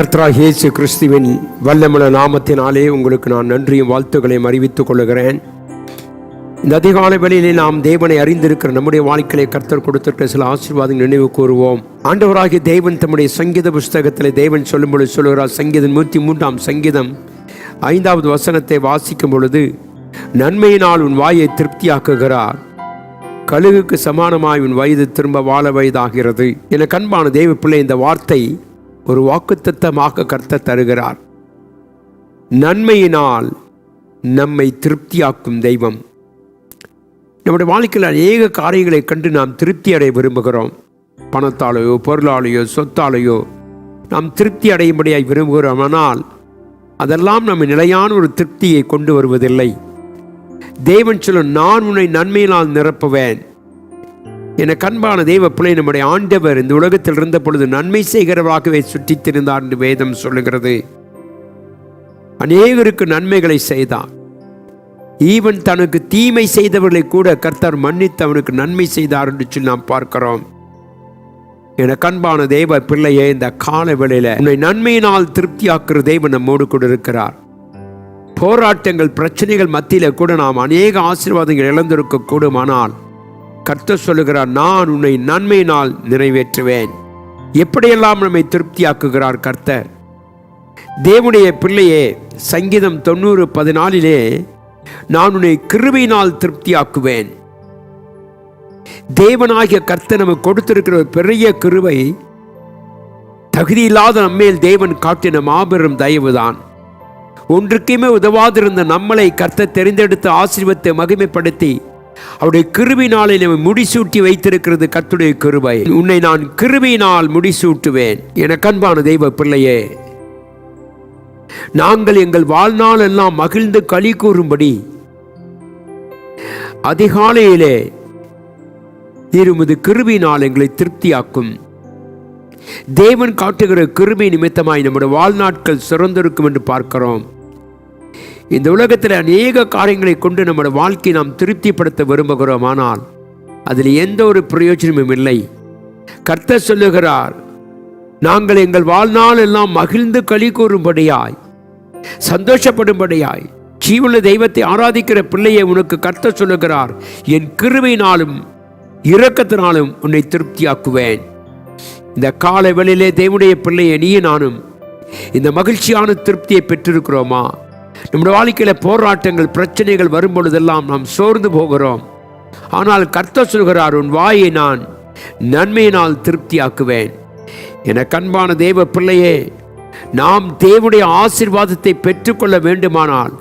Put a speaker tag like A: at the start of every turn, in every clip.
A: கர்த்தராக இயேசு கிறிஸ்துவின் வல்லமுள்ள நாமத்தினாலே உங்களுக்கு நான் நன்றியும் வாழ்த்துக்களையும் அறிவித்துக் கொள்கிறேன் இந்த அதிகால வேளையிலே நாம் தேவனை அறிந்திருக்கிற நம்முடைய வாழ்க்கையை கர்த்தர் கொடுத்திருக்கிற சில ஆசீர்வாதங்கள் நினைவு கூறுவோம். ஆண்டவராகிய தேவன் தம்முடைய சங்கீத புஸ்தகத்தில் தேவன் சொல்லும்பொழுது சொல்கிறார் சங்கீதம் நூற்றி மூன்றாம் சங்கீதம் ஐந்தாவது வசனத்தை வாசிக்கும் பொழுது நன்மையினால் உன் வாயை திருப்தியாக்குகிறார். கழுகுக்கு சமானமாய் உன் வயது திரும்ப வாழ வயதாகிறது. என கண்பான தேவ பிள்ளை இந்த வார்த்தை ஒரு வாக்குத்தத்தமாக கர்த்தர் தருகிறார். நன்மையினால் நம்மை திருப்தியாக்கும் தெய்வம். நம்முடைய வாழ்க்கையில் அநேக காரியங்களை கண்டு நாம் திருப்தி அடைய விரும்புகிறோம். பணத்தாலேயோ பொருளாலேயோ சொத்தாலேயோ நாம் திருப்தி அடையும்படியாய் விரும்புகிறோம். ஆனால் அதெல்லாம் நம்ம நிலையான ஒரு திருப்தியை கொண்டு வருவதில்லை. தேவன் சொல்லும் நான் உன்னை நன்மையினால் நிரப்புவேன். என கண்பான தெய்வ பிள்ளை நம்முடைய ஆண்டவர் இந்த உலகத்தில் இருந்த பொழுது நன்மை செய்கிறவராகவே சுற்றித்திருந்தார் என்று வேதம் சொல்லுகிறது. அநேகருக்கு நன்மைகளை செய்தார். ஈவன் தனக்கு தீமை செய்தவர்களை கூட கர்த்தர் மன்னித்து அவனுக்கு நன்மை செய்தார் என்று சொல்லி நாம் பார்க்கிறோம். என கண்பான தெய்வ பிள்ளையே இந்த கால வேளையில உன்னை நன்மையினால் திருப்தியாக்குற தெய்வன் நம்மோடு கூட இருக்கிறார். போராட்டங்கள் பிரச்சனைகள் மத்தியில் கூட நாம் அநேக ஆசீர்வாதங்கள் இழந்திருக்க கூடுமானால் கர்த்தர் சொல்லுகிறார் நான் உன்னை நன்மையினால் நிறைவேற்றுவேன். எப்படியெல்லாம் நம்மை திருப்தியாக்குகிறார் கர்த்தர்? தேவனுடைய பிள்ளையே சங்கீதம் தொண்ணூறு பதினாலிலே நான் உன்னை கிருபையினால் திருப்தியாக்குவேன். தேவனாகிய கர்த்தர் நமக்கு கொடுத்திருக்கிற ஒரு பெரிய கிருவை தகுதியில்லாத நம்மேல் தேவன் காட்டின மாபெரும் தயவுதான். ஒன்றுக்குமே உதவாதிருந்த நம்மளை கர்த்த தெரிந்தெடுத்து ஆசீர்வத்தை மகிமைப்படுத்தி அவருடைய கிருபினாலே நம்மை முடிசூட்டி வைத்திருக்கிறது கத்துடைய கிருபை. உன்னை நான் கிருபியினால் முடிசூட்டுவேன். என கண்பான தெய்வ பிள்ளையே நாங்கள் எங்கள் வாழ்நாள் எல்லாம் மகிழ்ந்து களி கூறும்படி அதிகாலையிலே இருமது கிருபினால் எங்களை திருப்தியாக்கும். தேவன் காட்டுகிற கிருமி நிமித்தமாய் நம்முடைய வாழ்நாட்கள் சிறந்திருக்கும் என்று பார்க்கிறோம். இந்த உலகத்தில் அநேக காரியங்களை கொண்டு நம்முடைய வாழ்க்கையை நாம் திருப்திப்படுத்த விரும்புகிறோம். ஆனால் அதில் எந்த ஒரு பிரயோஜனமும் இல்லை. கர்த்தர் சொல்லுகிறார் நாங்கள் எங்கள் வாழ்நாள் எல்லாம் மகிழ்ந்து களி கூறும்படியாய் சந்தோஷப்படும்படியாய் ஜீவன தெய்வத்தை ஆராதிக்கிற பிள்ளையை உனக்கு கர்த்தர் சொல்லுகிறார். என் கிருமையினாலும் இரக்கத்தினாலும் உன்னை திருப்தியாக்குவேன். இந்த கால வெளியிலே தேவனுடைய பிள்ளையை நீயும் நானும் இந்த மகிழ்ச்சியான திருப்தியை பெற்றிருக்கிறோமா? நம்முடைய வாழ்க்கையில் போராட்டங்கள் பிரச்சனைகள் வரும்பொழுதெல்லாம் நாம் சோர்ந்து போகிறோம். ஆனால் கர்த்தர் சொல்கிறார் உன் வாயை நான் நன்மையினால் திருப்தியாக்குவேன். என கண்பான தேவ பிள்ளையே நாம் தேவனுடைய ஆசிர்வாதத்தை பெற்றுக்கொள்ள வேண்டுமானால்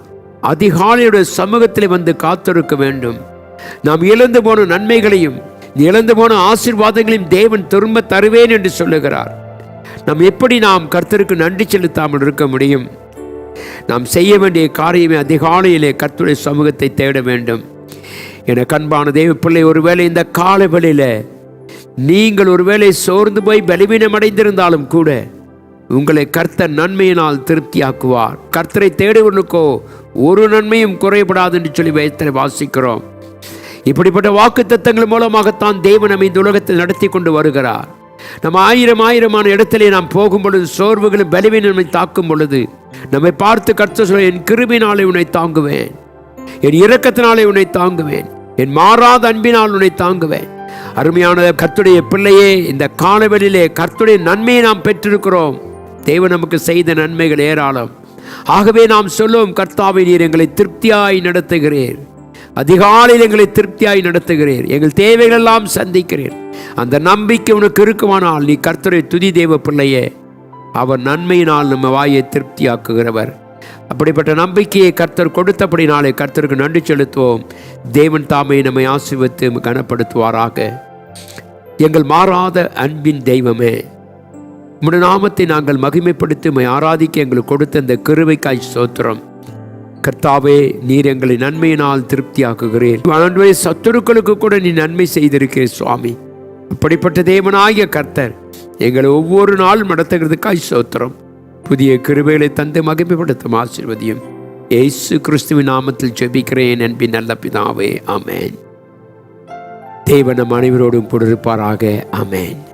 A: அதிகாலையுடைய சமூகத்தில் வந்து காத்திருக்க வேண்டும். நாம் இழந்து போன நன்மைகளையும் இழந்து போன ஆசிர்வாதங்களையும் தேவன் திரும்ப தருவேன் என்று சொல்லுகிறார். நாம் எப்படி நாம் கர்த்தருக்கு நன்றி செலுத்தாமல் இருக்க முடியும்? நாம் செய்ய வேண்டிய காரியமே அதிகாலையிலே கத்துடைய சமூகத்தை தேட வேண்டும். என கண்பான தேவ பிள்ளை ஒருவேளை இந்த கால நீங்கள் ஒருவேளை சோர்ந்து போய் பலவீனம் அடைந்திருந்தாலும் கூட உங்களை கர்த்தர் நன்மையினால் திருப்தியாக்குவார். கர்த்தரை தேடுவனுக்கோ ஒரு நன்மையும் குறைபடாது என்று சொல்லி வேதத்தில் வாசிக்கிறோம். இப்படிப்பட்ட வாக்கு தத்தங்கள் மூலமாகத்தான் தேவன் நம்மை இந்த உலகத்தில் நடத்தி கொண்டு வருகிறார். நம்ம ஆயிரம் ஆயிரமான இடத்திலே நாம் போகும் பொழுது சோர்வுகளும் பலவீனம் தாக்கும் பொழுது நம்மை பார்த்து கர்த்த சொல்ல என் கிருபினாலே உன்னை தாங்குவேன். என் இரக்கத்தினாலே உன்னை தாங்குவேன். என் மாறாத அன்பினால் உன்னை தாங்குவேன். அருமையான கர்த்துடைய பிள்ளையே இந்த காலவெளியிலே கர்த்துடைய நன்மையை நாம் பெற்றிருக்கிறோம். தேவன் நமக்கு செய்த நன்மைகள் ஏராளம். ஆகவே நாம் சொல்லுவோம் கர்த்தாவை நீர் எங்களை திருப்தியாய் நடத்துகிறீர். அதிகாலையில் எங்களை திருப்தியாய் நடத்துகிறீர். எங்கள் தேவைகள் எல்லாம் சந்திக்கிறீர். அந்த நம்பிக்கை உனக்கு இருக்குமானால் நீ கர்த்தரை துதி தேவ பிள்ளையே. அவர் நன்மையினால் நம்ம வாயை திருப்தியாக்குகிறவர். அப்படிப்பட்ட நம்பிக்கையை கர்த்தர் கொடுத்தபடி நாளை கர்த்தருக்கு நன்றி செலுத்துவோம். தேவன் தாமை நம்மை ஆசிர்வித்து கனப்படுத்துவாராக. எங்கள் மாறாத அன்பின் தெய்வமே உம்முடைய நாமத்தை நாங்கள் மகிமைப்படுத்தி உம்மை ஆராதிக்க எங்களுக்கு கொடுத்த இந்த கிருவைக்காய் சோத்திரம் கர்த்தாவே நீர் எங்களை நன்மையினால் திருப்தியாக்குகிறேன் ஆண்டவரே சத்துருக்களுக்கு கூட நீ நன்மை செய்திருக்கிறேன் சுவாமி. அப்படிப்பட்ட தேவனாகிய கர்த்தர் எங்களை ஒவ்வொரு நாள் நடத்துகிறதுக்காய் சோத்திரம். புதிய கிருபைகளை தந்து மகிமைப்படுத்தும் ஆசிர்வதியும். ஏசு கிறிஸ்துவின் நாமத்தில் ஜெபிக்கிறேன் என்பின் நல்ல பிதாவே. அமேன் தேவன் மனைவரோடும் அனைவரோடும் அமேன்